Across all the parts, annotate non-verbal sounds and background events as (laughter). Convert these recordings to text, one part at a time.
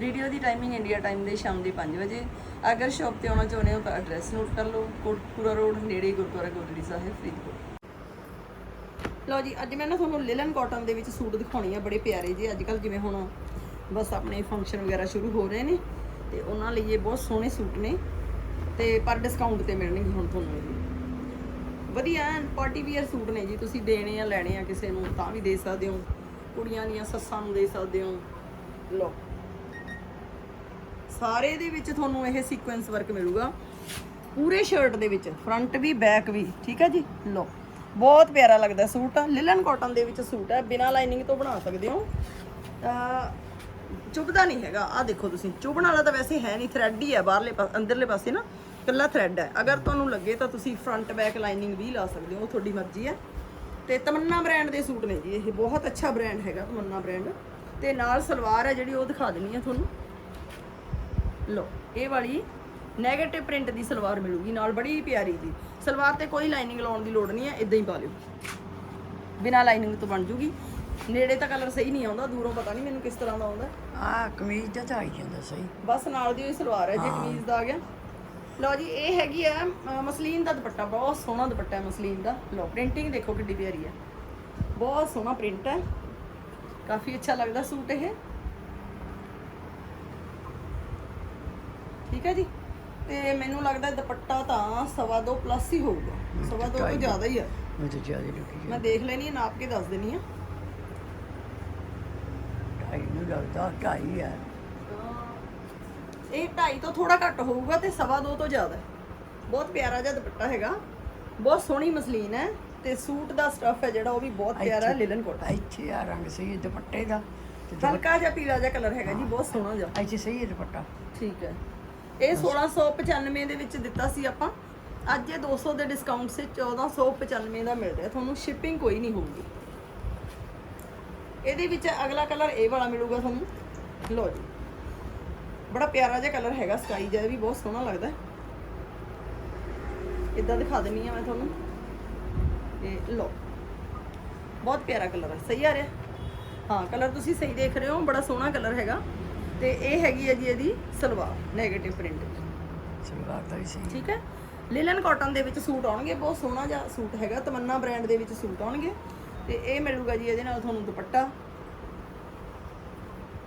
Video ਦੀ timing India time ਦੇ ਸ਼ਾਮ ਦੇ 5 ਵਜੇ। ਅਗਰ ਸ਼ਾਪ ਤੇ ਆਉਣਾ ਚਾਹੁੰਦੇ ਹੋ ਤਾਂ ਐਡਰੈਸ ਨੋਟ ਕਰ ਲਓ। ਕੋਟਪੂਰਾ ਰੋਡ ਨੇੜੇ ਗੁਰਦੁਆਰਾ ਗੋਦੜੀ ਸਾਹਿਬ, ਫਰੀਦਕੋਟ। ਲਓ ਜੀ, ਅੱਜ ਮੈਂ ਨਾ ਤੁਹਾਨੂੰ ਲਿਲਨ ਕਾਟਨ ਦੇ ਵਿੱਚ ਸੂਟ ਦਿਖਾਉਣੀ ਆ, ਬੜੇ ਪਿਆਰੇ ਜੀ ਅੱਜ ਕੱਲ ਜਿਵੇਂ ਹੁਣ ਬਸ ਆਪਣੇ ਫੰਕਸ਼ਨ ਵਗੈਰਾ ਸ਼ੁਰੂ ਹੋ ਰਹੇ ਨੇ, ਤੇ ਉਹਨਾਂ ਲਈ ਇਹ ਬਹੁਤ ਸੋਹਣੇ ਸੂਟ ਨੇ, ਤੇ ਪਰ ਡਿਸਕਾਊਂਟ ਤੇ ਮਿਲਣਗੇ ਹੁਣ ਤੁਹਾਨੂੰ ਇਹ। ਵਧੀਆ ਪਾਰਟੀ ਵੀਅਰ ਸੂਟ ਨੇ ਜੀ, ਤੁਸੀਂ ਦੇਣੇ ਆ, ਲੈਣੇ ਆ ਕਿਸੇ ਨੂੰ ਤਾਂ ਵੀ ਦੇ ਸਕਦੇ ਹੋ। ਕੁੜੀਆਂ ਦੀਆਂ ਸੱਸਾਂ ਨੂੰ ਦੇ ਸਕਦੇ ਹੋ। ਲਓ। ਸਾਰੇ ਦੇ ਵਿੱਚ ਤੁਹਾਨੂੰ ਇਹ ਸੀਕੁਐਂਸ ਵਰਕ ਮਿਲੂਗਾ। ਪੂਰੇ ਸ਼ਰਟ ਦੇ ਵਿੱਚ ਫਰੰਟ ਵੀ ਬੈਕ ਵੀ, ਠੀਕ ਹੈ ਜੀ? ਲਓ, ਬਹੁਤ ਪਿਆਰਾ ਲੱਗਦਾ ਸੂਟ ਆ। ਲਿਲਨ ਕਾਟਨ ਦੇ ਵਿੱਚ ਸੂਟ ਹੈ ਬਿਨਾ ਲਾਈਨਿੰਗ ਤੋਂ ਬਣਾ ਸਕਦੇ ਹੋ। ਅਹ ਚੁੱਭਦਾ ਨਹੀਂ ਹੈਗਾ। ਆ ਦੇਖੋ ਤੁਸੀਂ ਚੁੱਭਣ ਵਾਲਾ ਤਾਂ ਵੈਸੇ ਹੈ ਨਹੀਂ ਥ੍ਰੈਡ ਹੀ ਹੈ ਬਾਹਰਲੇ ਪਾਸੇ ਅੰਦਰਲੇ ਪਾਸੇ ਨਾ, ਇਕੱਲਾ ਥ੍ਰੈਡ ਹੈ। ਅਗਰ ਤੁਹਾਨੂੰ ਲੱਗੇ ਤਾਂ ਤੁਸੀਂ ਫਰੰਟ ਬੈਕ ਲਾਈਨਿੰਗ ਵੀ ਲਾ ਸਕਦੇ ਹੋ, ਉਹ ਤੁਹਾਡੀ ਮਰਜ਼ੀ ਹੈ। ਤੇ ਤਮੰਨਾ ਬ੍ਰਾਂਡ ਦੇ ਸੂਟ ਨੇ ਜੀ ਇਹ। ਬਹੁਤ ਅੱਛਾ ਬ੍ਰਾਂਡ ਹੈਗਾ ਤਮੰਨਾ ਬ੍ਰਾਂਡ ਤੇ ਨਾਲ ਸਲਵਾਰ ਹੈ ਜਿਹੜੀ ਉਹ ਦਿਖਾ ਦੇਣੀ ਹੈ ਤੁਹਾਨੂੰ। ਲੋ ਇਹ ਵਾਲੀ 네ਗੇਟਿਵ ਪ੍ਰਿੰਟ ਦੀ ਸਲਵਾਰ ਮਿਲੂਗੀ ਨਾਲ ਬੜੀ ਪਿਆਰੀ ਜੀ। ਸਲਵਾਰ ਤੇ ਕੋਈ ਲਾਈਨਿੰਗ ਲਾਉਣ ਦੀ ਲੋੜ ਨਹੀਂ ਹੈ ਇਦਾਂ ਹੀ ਪਾ ਲਿਓ। ਬਿਨਾ ਲਾਈਨਿੰਗ ਤੋਂ ਬਣ ਜੂਗੀ। ਨੇੜੇ ਤਾਂ ਕਲਰ ਸਹੀ ਨਹੀਂ ਆਉਂਦਾ ਦੂਰੋਂ ਪਤਾ ਨਹੀਂ ਮੈਨੂੰ ਕਿਸ ਤਰ੍ਹਾਂ ਦਾ ਆਉਂਦਾ। ਆ ਕਮੀਜ਼ ਦਾ ਤਾਂ ਆਈ ਜਾਂਦਾ ਸਹੀ। ਬਸ ਨਾਲ ਦੀ ਹੋਈ ਸਲਵਾਰ ਹੈ ਜੇ ਕਮੀਜ਼ ਦਾ ਆ ਗਿਆ। ਲਓ ਜੀ ਇਹ ਹੈਗੀ ਆ ਮਸਲੀਨ ਦਾ ਦੁਪੱਟਾ ਬਹੁਤ ਸੋਹਣਾ ਦੁਪੱਟਾ ਹੈ ਮਸਲੀਨ ਦਾ। ਲਓ ਪ੍ਰਿੰਟਿੰਗ ਦੇਖੋ ਕਿੱਡੀ ਪਿਆਰੀ ਹੈ। ਬਹੁਤ ਸੋਹਣਾ ਪ੍ਰਿੰਟ ਹੈ। ਕਾਫੀ ਅੱਛਾ ਲੱਗਦਾ ਸੂਟ ਇਹ। ਠੀਕ ਹੈ ਜੀ? ਤੇ ਮੈਨੂੰ ਲੱਗਦਾ ਦੁਪੱਟਾ ਤਾਂ ਸਵਾ ਦੋ ਪਲੱਸ ਹੀ ਹੋਊਗਾ। ਸਵਾ ਦੋ ਤੋਂ ਜ਼ਿਆਦਾ ਹੀ ਆ। ਮੈਂ ਤਾਂ ਜ਼ਿਆਦਾ ਲੱਗੀ ਮੈਂ ਦੇਖ ਲੈਣੀ ਹੈ ਨਾਪ ਕੇ ਦੱਸ ਦੇਣੀ ਆ। ਢਾਈ ਨੂੰ ਲੱਗਦਾ ਢਾਈ ਹੈ ਇਹ 2.5 ਤੋਂ ਥੋੜਾ ਘੱਟ ਹੋਊਗਾ ਤੇ ਸਵਾ ਦੋ ਤੋਂ ਜ਼ਿਆਦਾ। ਬਹੁਤ ਪਿਆਰਾ ਜਿਹਾ ਦੁਪੱਟਾ ਹੈਗਾ। ਬਹੁਤ ਸੋਹਣੀ ਮਸਲੀਨ ਹੈ ਤੇ ਸੂਟ ਦਾ ਸਟਫ ਹੈ ਜਿਹੜਾ ਉਹ ਵੀ ਬਹੁਤ ਪਿਆਰਾ ਹੈ ਲਿਲਨ ਕੋਟ ਇੱਥੇ ਆ ਰੰਗ ਸਹੀ ਦੁਪੱਟੇ ਦਾ। ਹਲਕਾ ਜਿਹਾ ਪੀਲਾ ਜਿਹਾ ਕਲਰ ਹੈਗਾ ਜੀ ਬਹੁਤ ਸੋਹਣਾ ਜਿਹਾ। ਇੱਥੇ ਸਹੀ ਹੈ ਦੁਪੱਟਾ। ਠੀਕ ਹੈ। ਇਹ 1695 ਦੇ ਵਿੱਚ ਦਿੱਤਾ ਸੀ ਆਪਾਂ। ਅੱਜ ਇਹ 200 ਦੇ ਡਿਸਕਾਊਂਟ ਸੇ 1495 ਦਾ ਮਿਲ ਰਿਹਾ। ਤੁਹਾਨੂੰ ਸ਼ਿਪਿੰਗ ਕੋਈ ਨਹੀਂ ਹੋਊਗੀ। ਇਹਦੇ ਵਿੱਚ ਅਗਲਾ ਕਲਰ ਇਹ ਵਾਲਾ ਮਿਲੂਗਾ ਤੁਹਾਨੂੰ। ਲਓ ਜੀ। ਬੜਾ ਪਿਆਰਾ ਜਿਹਾ ਕਲਰ ਹੈਗਾ ਸਕਾਈ ਜਿਹਾ ਵੀ ਬਹੁਤ ਸੋਹਣਾ ਲੱਗਦਾ। ਹੈ ਇਦਾਂ ਦਿਖਾ ਦਿੰਨੀ ਆ ਮੈਂ ਤੁਹਾਨੂੰ। ਇਹ ਲਓ। ਬਹੁਤ ਪਿਆਰਾ ਕਲਰ ਹੈ। ਸਹੀ ਆ ਰਿਹਾ? ਹਾਂ ਕਲਰ ਤੁਸੀਂ ਸਹੀ ਦੇਖ ਰਹੇ ਹੋ। ਬੜਾ ਸੋਹਣਾ ਕਲਰ ਹੈਗਾ। ਤੇ ਇਹ ਹੈਗੀ ਹੈ ਜੀ ਇਹਦੀ ਸਲਵਾਰ 네ਗੇਟਿਵ ਪ੍ਰਿੰਟ ਸਲਵਾਰ ਵੀ ਸਹੀ। ਠੀਕ ਹੈ? ਲਿਲਨ ਕਾਟਨ ਦੇ ਵਿੱਚ ਸੂਟ ਆਉਣਗੇ ਬਹੁਤ ਸੋਹਣਾ ਜਿਹਾ ਸੂਟ ਹੈਗਾ ਤਮੰਨਾ ਬ੍ਰਾਂਡ ਦੇ ਵਿੱਚ ਸੂਟ ਆਉਣਗੇ। ਤੇ ਇਹ ਮਿਲੂਗਾ ਜੀ ਇਹਦੇ ਨਾਲ ਤੁਹਾਨੂੰ ਦੁਪੱਟਾ।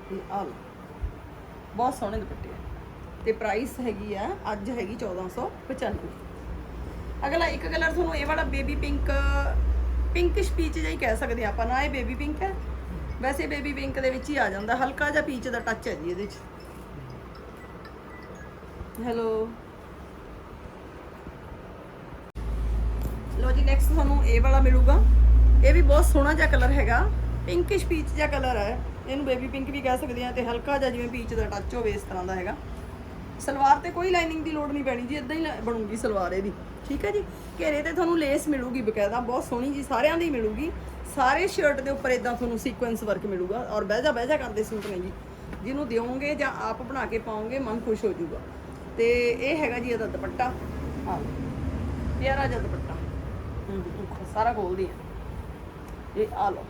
ਤੇ ਆਹ ਲਓ ਬਹੁਤ ਸੋਹਣੇ ਦੁਪੱਟੇ ਆ। ਤੇ ਪ੍ਰਾਈਸ ਹੈਗੀ ਆ ਅੱਜ ਹੈਗੀ 1495 ਅਗਲਾ ਇੱਕ ਕਲਰ ਤੁਹਾਨੂੰ ਇਹ ਵਾਲਾ ਬੇਬੀ ਪਿੰਕ ਪਿੰਕਿਸ਼ ਪੀਚ ਜਿਹਾ ਹੀ ਕਹਿ ਸਕਦੇ ਆਪਾਂ ਨਾ ਇਹ ਬੇਬੀ ਪਿੰਕ ਹੈ। ਵੈਸੇ ਬੇਬੀ ਪਿੰਕ ਦੇ ਵਿੱਚ ਹੀ ਆ ਜਾਂਦਾ, ਹਲਕਾ ਜਿਹਾ ਪੀਚ ਦਾ ਟੱਚ ਹੈ ਜੀ ਇਹਦੇ 'ਚ। ਹੈਲੋ ਲੋ ਜੀ ਨੈਕਸਟ ਤੁਹਾਨੂੰ ਇਹ ਵਾਲਾ ਮਿਲੂਗਾ। ਇਹ ਵੀ ਬਹੁਤ ਸੋਹਣਾ ਜਿਹਾ ਕਲਰ ਹੈਗਾ। ਪਿੰਕਿਸ਼ ਪੀਚ ਜਿਹਾ ਕਲਰ ਹੈ। ਇਹਨੂੰ ਬੇਬੀ ਪਿੰਕ ਵੀ ਕਹਿ ਸਕਦੇ ਆ ਤੇ ਹਲਕਾ ਜਿਹਾ ਜਿਵੇਂ ਪੀਚ ਦਾ ਟੱਚ ਹੋਵੇ ਇਸ ਤਰ੍ਹਾਂ ਦਾ ਹੈਗਾ। ਸਲਵਾਰ ਤੇ ਕੋਈ ਲਾਈਨਿੰਗ ਦੀ ਲੋੜ ਨਹੀਂ ਪੈਣੀ ਜੀ ਇਦਾਂ ਹੀ ਲ- ਬਣੂਗੀ ਸਲਵਾਰ ਇਹਦੀ। ਠੀਕ ਹੈ ਜੀ? ਘੇਰੇ ਤੇ ਤੁਹਾਨੂੰ ਲੇਸ ਮਿਲੂਗੀ ਬਕਾਇਦਾ, ਬਹੁਤ ਸੋਹਣੀ ਜੀ, ਸਾਰਿਆਂ ਦੀ ਮਿਲੂਗੀ। ਸਾਰੇ ਸ਼ਰਟ ਦੇ ਉੱਪਰ ਇਦਾਂ ਤੁਹਾਨੂੰ ਸੀਕੁਐਂਸ ਵਰਕ ਮਿਲੂਗਾ ਔਰ ਬਹਿਜਾ ਬਹਿਜਾ ਕਰਦੇ ਸੂਟ ਨੇ ਜੀ। ਜਿਹਨੂੰ ਦਿਓਗੇ ਜਾਂ ਆਪ ਬਣਾ ਕੇ ਪਾਓਗੇ, ਮਨ ਖੁਸ਼ ਹੋ ਜਾਊਗਾ। ਤੇ ਇਹ ਹੈਗਾ ਜੀ ਇਹਦਾ ਦੁਪੱਟਾ। ਆ ਪਿਆਰਾ ਜਿਹਾ ਦੁਪੱਟਾ। ਹੂੰ ਸਾਰਾ ਖੋਲਦੀ ਆ। ਇਹ ਆ ਲਓ।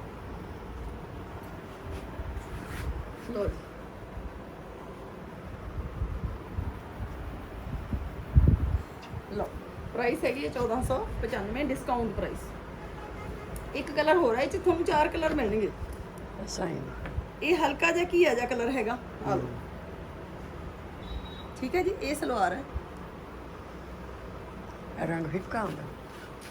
ਲਓ ਜੀ। ਪ੍ਰਾਈਸ ਹੈਗੀ ਹੈ 1495 ਡਿਸਕਾਊਂਟ ਪ੍ਰਾਈਸ ਇੱਕ ਕਲਰ ਹੈ ਇਹ ਚ ਤੁਹਾਨੂੰ ਚਾਰ ਕਲਰ ਮਿਲਣਗੇ। ਸਹੀ ਇਹ ਹਲਕਾ ਜਿਹਾ ਕੀ ਆ ਜਿਹਾ ਕਲਰ ਹੈਗਾ ਆ ਲਓ। ਠੀਕ ਹੈ ਜੀ ਇਹ ਸਲਵਾਰ ਹੈ। ਰੰਗ ਫਿੱਕਾ ਹੁੰਦਾ।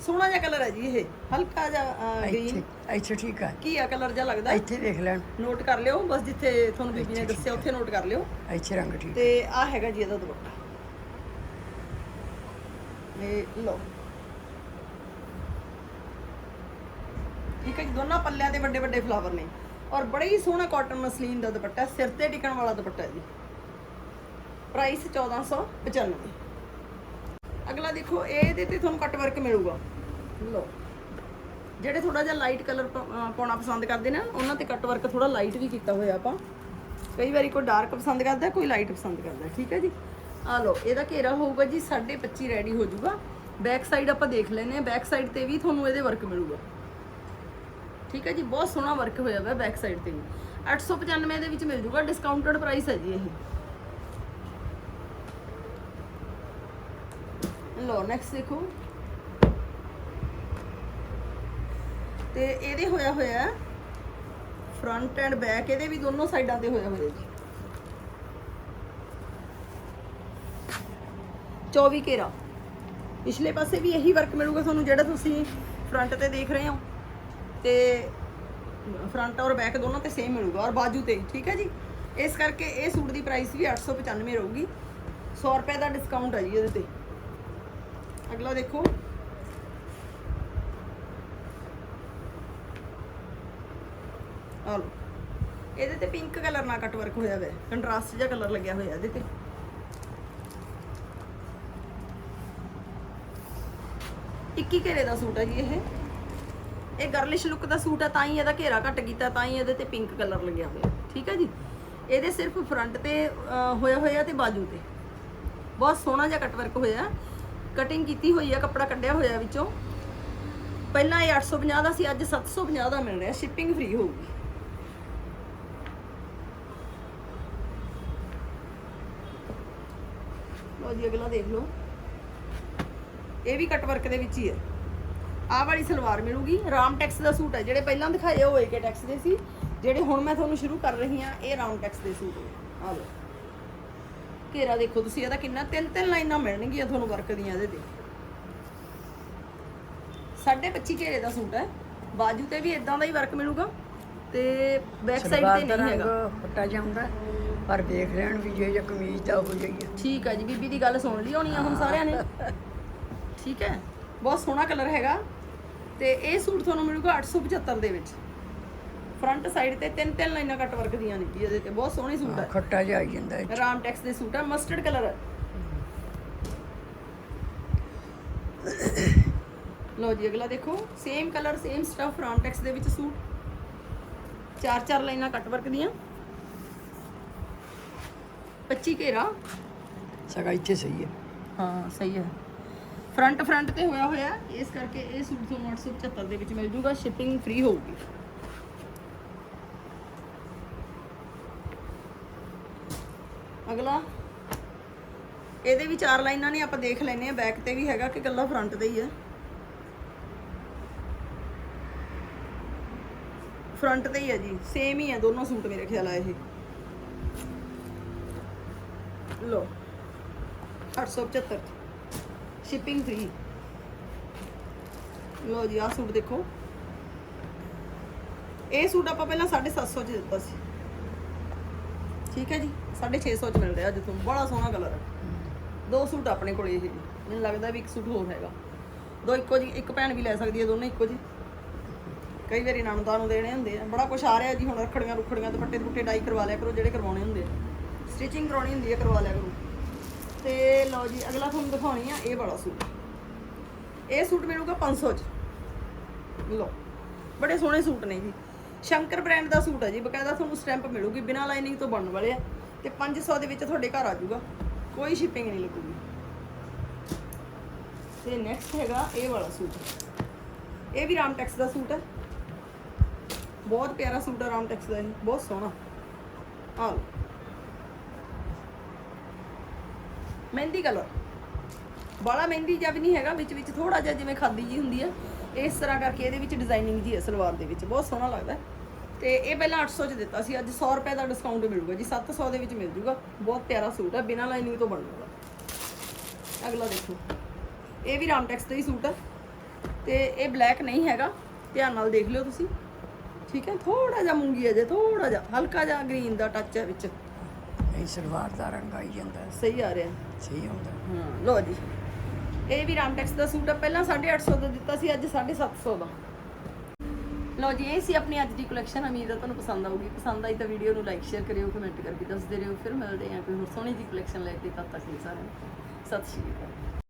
ਸੋਹਣਾ ਜਿਹਾ ਕਲਰ ਹੈ ਜੀ ਇਹ ਹਲਕਾ ਜਿਹਾ ਗ੍ਰੀਨ ਇੱਥੇ ਇੱਥੇ ਠੀਕ ਹੈ ਕੀ ਆ ਕਲਰ ਜਿਹਾ ਲੱਗਦਾ। ਇੱਥੇ ਦੇਖ ਲੈਣ। ਨੋਟ ਕਰ ਲਿਓ ਬਸ ਜਿੱਥੇ ਤੁਹਾਨੂੰ ਬੀਬੀ ਨੇ ਦੱਸਿਆ ਉੱਥੇ ਨੋਟ ਕਰ ਲਿਓ। ਇੱਥੇ ਰੰਗ ਠੀਕ ਤੇ ਆ ਹੈਗਾ ਜੀ ਇਹਦਾ ਦੁਪੱਟਾ। ਇਹ ਲਓ। ਠੀਕ ਹੈ ਜੀ ਦੋਨਾਂ ਪੱਲਿਆਂ ਤੇ ਵੱਡੇ ਵੱਡੇ ਫਲਾਵਰ ਨੇ। ਔਰ ਬੜਾ ਹੀ ਸੋਹਣਾ ਕਾਟਨ ਮਸਲੀਨ ਦਾ ਦੁਪੱਟਾ, ਸਿਰ ਤੇ ਟਿਕਣ ਵਾਲਾ ਦੁਪੱਟਾ ਜੀ। ਪ੍ਰਾਈਸ 1495 ਅਗਲਾ ਦੇਖੋ, ਇਹਦੇ ਤੇ ਤੁਹਾਨੂੰ ਕੱਟ ਵਰਕ ਮਿਲੂਗਾ। ਲਓ। ਜਿਹੜੇ ਥੋੜਾ ਜਿਹਾ ਲਾਈਟ ਕਲਰ ਪਾਉਣਾ ਪਸੰਦ ਕਰਦੇ ਨੇ, ਉਹਨਾਂ ਤੇ ਕੱਟ ਵਰਕ ਥੋੜਾ ਲਾਈਟ ਵੀ ਕੀਤਾ ਹੋਇਆ ਆਪਾਂ। ਕਈ ਵਾਰੀ ਕੋਈ ਡਾਰਕ ਪਸੰਦ ਕਰਦਾ, ਕੋਈ ਲਾਈਟ ਪਸੰਦ ਕਰਦਾ, ਠੀਕ ਹੈ ਜੀ? ਆ ਲਓ, ਇਹਦਾ ਘੇਰਾ ਹੋਊਗਾ ਜੀ 25 ਰੈਡੀ ਹੋ ਜਾਊਗਾ। ਬੈਕ ਸਾਈਡ ਆਪਾਂ ਦੇਖ ਲੈਨੇ ਆ ਬੈਕ ਸਾਈਡ ਤੇ ਵੀ ਤੁਹਾਨੂੰ ਇਹਦੇ ਵਰਕ ਮਿਲੂਗਾ। ਠੀਕ ਹੈ ਜੀ, ਬਹੁਤ ਸੋਹਣਾ ਵਰਕ ਹੋਇਆ ਹੋਇਆ ਬੈਕ ਸਾਈਡ ਤੇ ਵੀ। 895 ਦੇ ਵਿੱਚ ਮਿਲ ਜੂਗਾ ਡਿਸਕਾਊਂਟਡ ਪ੍ਰਾਈਸ ਹੈ ਜੀ ਇਹ। ਲੋ ਨੈਕਸਟ ਦੇਖੋ। ਤੇ ਇਹਦੇ ਹੋਇਆ ਹੋਇਆ ਫਰੰਟ ਐਂਡ ਬੈਕ ਇਹਦੇ ਵੀ ਦੋਨੋਂ ਸਾਈਡਾਂ ਤੇ ਹੋਇਆ ਹੋਇਆ ਜੀ। 24 ਘੇਰਾ। ਪਿਛਲੇ ਪਾਸੇ ਵੀ ਇਹੀ ਵਰਕ ਮਿਲੂਗਾ ਤੁਹਾਨੂੰ, ਜਿਹੜਾ ਤੁਸੀਂ ਫਰੰਟ ਤੇ ਦੇਖ ਰਹੇ ਹੋ। ਤੇ ਫਰੰਟ ਔਰ ਬੈਕ ਦੋਨਾਂ ਤੇ ਸੇਮ ਮਿਲੂਗਾ ਔਰ ਬਾਜੂ ਤੇ, ਠੀਕ ਹੈ ਜੀ? ਇਸ ਕਰਕੇ ਇਹ ਸੂਟ ਦੀ ਪ੍ਰਾਈਸ ਵੀ 895 ਰਹੂਗੀ। 100 ਰੁਪਏ ਦਾ ਡਿਸਕਾਊਂਟ ਹੈ ਜੀ ਇਹਦੇ ਤੇ। ਅਗਲਾ ਦੇਖੋ। ਆਲੋ ਇਹਦੇ ਤੇ ਪਿੰਕ ਕਲਰ ਨਾਲ ਕੱਟ ਵਰਕ ਹੋਇਆ ਹੋਇਆ। ਕੰਟਰਾਸਟ ਜਿਹਾ ਕਲਰ ਲੱਗਿਆ ਹੋਇਆ ਇਹਦੇ ਤੇ। ਇੱਕੀ ਘੇਰੇ ਦਾ ਸੂਟ ਹੈ ਜੀ ਇਹ। ਇਹ ਗਰਲਿਸ਼ ਲੁੱਕ ਦਾ ਸੂਟ ਹੈ ਤਾਂ ਹੀ ਇਹਦਾ ਘੇਰਾ ਘੱਟ ਕੀਤਾ, ਤਾਂ ਹੀ ਇਹਦੇ ਤੇ ਪਿੰਕ ਕਲਰ ਲੱਗਿਆ ਹੋਇਆ। ਠੀਕ ਹੈ ਜੀ? ਇਹਦੇ ਸਿਰਫ ਫਰੰਟ ਤੇ ਹੋਇਆ ਹੋਇਆ ਤੇ ਬਾਜੂ ਤੇ। ਬਹੁਤ ਸੋਹਣਾ ਜਿਹਾ ਕੱਟ ਵਰਕ ਹੋਇਆ। ਕਟਿੰਗ ਕੀਤੀ ਹੋਈ ਹੈ ਕੱਪੜਾ ਕੱਢਿਆ ਹੋਇਆ ਵਿੱਚੋਂ। ਪਹਿਲਾਂ ਇਹ 850 ਦਾ ਸੀ, ਅੱਜ 750 ਦਾ ਮਿਲ ਰਿਹਾ। ਸ਼ਿਪਿੰਗ ਫ੍ਰੀ ਹੋਊਗੀ। ਲਓ ਜੀ, ਅਗਲਾ ਦੇਖ ਲਓ। ਇਹ ਵੀ ਕੱਟ ਵਰਕ ਦੇ ਵਿੱਚ ਹੀ ਹੈ ਆਹ ਵਾਲੀ ਸਲਵਾਰ ਮਿਲੂਗੀ। ਰਾਮ ਟੈਕਸ ਦਾ ਸੂਟ ਹੈ। ਜਿਹੜੇ ਪਹਿਲਾਂ ਦਿਖਾਏ ਉਹ ਏਕੇ ਟੈਕਸ ਦੇ ਸੀ। ਜਿਹੜੇ ਹੁਣ ਮੈਂ ਤੁਹਾਨੂੰ ਸ਼ੁਰੂ ਕਰ ਰਹੀ ਹਾਂ ਇਹ ਰਾਮ ਟੈਕਸ ਦੇ ਸੂਟ ਆ ਲਓ। ਘੇਰਾ ਦੇਖੋ ਤੁਸੀਂ ਇਹਦਾ ਕਿੰਨਾ ਤਿੰਨ ਤਿੰਨ ਲਾਈਨਾਂ ਮਿਲਣਗੀਆਂ ਤੁਹਾਨੂੰ ਵਰਕ ਦੀਆਂ ਇਹਦੇ ਤੇ। ਸਾਢੇ 25 ਘੇਰੇ ਦਾ ਸੂਟ ਹੈ। ਬਾਜੂ ਤੇ ਵੀ ਇਦਾਂ ਦਾ ਹੀ ਵਰਕ ਮਿਲੂਗਾ ਤੇ ਬੈਕ ਸਾਈਡ ਤੇ ਨਹੀਂ ਹੈਗਾ। ਫੱਟਾ ਜਾਂਦਾ ਪਰ ਵੇਖ ਲੈਣ ਵੀ ਜੇ ਜਾਂ ਕਮੀਜ਼ ਦਾ ਹੋ ਜਾਈਏ ਠੀਕ ਹੈ ਜੀ ਬੀਬੀ ਦੀ ਗੱਲ ਸੁਣ ਲਈ ਹੋਣੀ ਆ ਹੁਣ ਸਾਰਿਆਂ ਨੇ। (laughs) ਠੀਕ ਹੈ। ਬਹੁਤ ਸੋਹਣਾ ਕਲਰ ਹੈਗਾ। ਤੇ ਇਹ ਸੂਟ ਤੁਹਾਨੂੰ ਮਿਲੂਗਾ 875 ਦੇ ਵਿੱਚ। ਫਰੰਟ ਸਾਈਡ ਤੇ ਤਿੰਨ ਤਿੰਨ ਲਾਈਨਾਂ ਕੱਟ ਵਰਕ ਦੀਆਂ ਨੇ ਜੀ ਇਹਦੇ ਤੇ ਬਹੁਤ ਸੋਹਣੇ ਸੂਟ ਹੈ ਖੱਟਾ ਜਿਹਾ ਆਈ ਜਾਂਦਾ 'ਚ। ਰਾਮ ਟੈਕਸ ਦੇ ਸੂਟ ਹੈ ਮਸਟਰਡ ਕਲਰ ਹੈ ਲੋ ਜੀ ਅਗਲਾ ਦੇਖੋ same colour same stuff Ram tax ਦੇ ਵਿੱਚ ਸੂਟ। ਚਾਰ ਚਾਰ ਲਾਈਨਾਂ ਕੱਟ ਵਰਕ ਦੀਆਂ। 25 ਘੇਰਾ। ਸਗਾ ਇੱਥੇ ਸਹੀ ਹੈ। ਹਾਂ ਸਹੀ ਹੈ। ਫਰੰਟ ਫਰੰਟ ਤੇ ਹੋਇਆ ਹੋਇਆ, ਇਸ ਕਰਕੇ ਇਹ ਸੂਟ ਤੁਹਾਨੂੰ 875 ਦੇ ਵਿੱਚ ਮਿਲ ਜੂਗਾ ਸ਼ਿਪਿੰਗ ਫ੍ਰੀ ਹੋਊਗੀ। ਅਗਲਾ, ਇਹਦੇ ਵੀ ਚਾਰ ਲਾਈਨਾਂ ਨੇ, ਆਪਾਂ ਦੇਖ ਲੈਨੇ ਆ ਬੈਕ ਤੇ ਵੀ ਹੈਗਾ ਕਿ ਗੱਲਾਂ ਫਰੰਟ ਤੇ ਹੀ ਹੈ। ਫਰੰਟ ਤੇ ਹੀ ਹੈ ਜੀ ਸੇਮ ਹੀ ਹੈ, ਦੋਨੋਂ ਸੂਟ ਮੇਰੇ ਖਿਆਲ ਆ ਇਹ। ਲੋ 875 ਸ਼ਿਪਿੰਗ ਫ੍ਰੀ ਲੋ ਜੀ, ਆਹ ਸੂਟ ਦੇਖੋ। ਇਹ ਸੂਟ ਆਪਾਂ ਪਹਿਲਾਂ 750 ਚ ਦਿੱਤਾ ਸੀ। ਠੀਕ ਹੈ ਜੀ 650 ਚ ਮਿਲ ਰਿਹਾ ਅੱਜ ਤੁਹਾਨੂੰ ਬੜਾ ਸੋਹਣਾ ਕਲਰ ਹੈ। ਦੋ ਸੂਟ ਆਪਣੇ ਕੋਲ ਇਹ। ਜੀ ਮੈਨੂੰ ਲੱਗਦਾ ਵੀ ਇੱਕ ਸੂਟ ਹੋਰ ਹੈਗਾ। ਦੋ ਇੱਕੋ ਜੀ ਇੱਕ ਭੈਣ ਵੀ ਲੈ ਸਕਦੀ ਹੈ ਦੋਨੇ ਇੱਕੋ ਜੀ ਕਈ ਵਾਰੀ ਨਣਦਾਂ ਨੂੰ ਦੇਣੇ ਹੁੰਦੇ ਆ। ਬੜਾ ਕੁਝ ਆ ਰਿਹਾ ਜੀ, ਹੁਣ ਰੱਖੜੀਆਂ ਰੁਖੜੀਆਂ ਦੁਪੱਟੇ ਦੁਪੱਟੇ ਡਾਈ ਕਰਵਾ ਲਿਆ ਕਰੋ, ਜਿਹੜੇ ਕਰਵਾਉਣੇ ਹੁੰਦੇ ਆ। ਸਟਿਚਿੰਗ ਕਰਾਉਣੀ ਹੁੰਦੀ ਹੈ, ਕਰਵਾ ਲਿਆ ਕਰੋ। ਤੇ ਲਓ ਜੀ, ਅਗਲਾ ਤੁਹਾਨੂੰ ਦਿਖਾਉਣੀ ਆ, ਇਹ ਵਾਲਾ ਸੂਟ। ਇਹ ਸੂਟ ਮਿਲੂਗਾ 500 ਚ। ਲਓ, ਬੜੇ ਸੋਹਣੇ ਸੂਟ ਨੇ ਜੀ। ਸ਼ੰਕਰ ਬ੍ਰਾਂਡ ਦਾ ਸੂਟ ਹੈ ਜੀ, ਬਕਾਇਦਾ ਤੁਹਾਨੂੰ ਸਟੈਂਪ ਮਿਲੂਗੀ, ਬਿਨਾਂ ਲਾਈਨਿੰਗ ਤੋਂ ਬਣਨ ਵਾਲੇ ਆ। ਤੇ 500 ਦੇ ਵਿੱਚ ਤੁਹਾਡੇ ਘਰ ਆ ਜਾਊਗਾ। ਕੋਈ ਸ਼ਿਪਿੰਗ ਨਹੀਂ ਲੱਗੂਗੀ। ਤੇ ਨੈਕਸਟ ਹੈਗਾ ਇਹ ਵਾਲਾ ਸੂਟ। ਇਹ ਵੀ ਰਾਮਟੈਕਸ ਦਾ ਸੂਟ ਹੈ ਬਹੁਤ ਪਿਆਰਾ ਸੂਟ ਹੈ ਰਾਮਟੈਕਸ ਦਾ ਬਹੁਤ ਸੋਹਣਾ। ਆ ਲਓ ਮਹਿੰਦੀ ਕਲਰ ਬਾਲਾ ਮਹਿੰਦੀ ਜਿਹਾ ਵੀ ਨਹੀਂ ਹੈਗਾ, ਵਿੱਚ ਵਿੱਚ ਥੋੜਾ ਜਿਹਾ ਜਿਵੇਂ ਖਾਦੀ ਜੀ ਹੁੰਦੀ ਹੈ। ਇਸ ਤਰ੍ਹਾਂ ਕਰਕੇ ਇਹਦੇ ਵਿੱਚ ਡਿਜ਼ਾਈਨਿੰਗ ਜੀ ਹੈ ਸਲਵਾਰ ਦੇ ਵਿੱਚ। ਬਹੁਤ ਸੋਹਣਾ ਲੱਗਦਾ ਹੈ। ਤੇ ਇਹ ਪਹਿਲਾਂ 800 ਚ ਦਿੱਤਾ ਸੀ। ਅੱਜ 100 ਰੁਪਏ ਦਾ ਡਿਸਕਾਊਂਟ ਮਿਲੂਗਾ ਜੀ। 700 ਦੇ ਵਿੱਚ ਮਿਲ ਜੂਗਾ। ਬਹੁਤ ਪਿਆਰਾ ਸੂਟ ਹੈ। ਬਿਨਾਂ ਲਾਈਨਿੰਗ ਤੋਂ ਬਣੂਗਾ ਅਗਲਾ ਦੇਖੋ। ਇਹ ਵੀ ਰਾਮਟੈਕਸ ਦਾ ਹੀ ਸੂਟ ਹੈ। ਤੇ ਇਹ ਬਲੈਕ ਨਹੀਂ ਹੈਗਾ। ਧਿਆਨ ਨਾਲ ਦੇਖ ਲਿਓ ਤੁਸੀਂ। ਠੀਕ ਹੈ। ਥੋੜਾ ਜਿਹਾ ਮੂੰਗੀ ਹੈ ਜੇ ਥੋੜਾ ਜਿਹਾ। ਹਲਕਾ ਜਿਹਾ ਗ੍ਰੀਨ ਦਾ ਟੱਚ ਹੈ ਵਿੱਚ। ਇਹ ਸਲਵਾਰ ਦਾ ਰੰਗ ਆਈ ਜਾਂਦਾ ਸਹੀ ਆ ਰਿਹਾ। ਸਹੀ ਹੁੰਦਾ ਹਾਂ। ਲੋ ਜੀ। ਇਹ ਵੀ ਰਾਮਟੈਕਸ ਦਾ ਸੂਟ ਆ ਪਹਿਲਾਂ 850 ਦਾ ਦਿੱਤਾ ਸੀ ਅੱਜ 750 ਦਾ। ਲਓ ਜੀ ਇਹ ਸੀ ਆਪਣੀ ਅੱਜ ਦੀ ਕਲੈਕਸ਼ਨ ਉਮੀਦ ਹੈ ਤੁਹਾਨੂੰ ਪਸੰਦ ਆਊਗੀ। ਪਸੰਦ ਆਈ ਤਾਂ ਵੀਡੀਓ ਨੂੰ ਲਾਈਕ ਸ਼ੇਅਰ ਕਰਿਓ ਕਮੈਂਟ ਕਰਕੇ ਦੱਸਦੇ ਰਹੋ। ਫਿਰ ਮਿਲਦੇ ਹਾਂ ਕੋਈ ਹੋਰ ਸੋਹਣੀ ਜੀ ਕਲੈਕਸ਼ਨ ਲੈ ਕੇ ਤਦ ਤੱਕ ਲਈ ਸਾਰਿਆਂ ਨੂੰ। ਸਤਿ ਸ਼੍ਰੀ ਅਕਾਲ।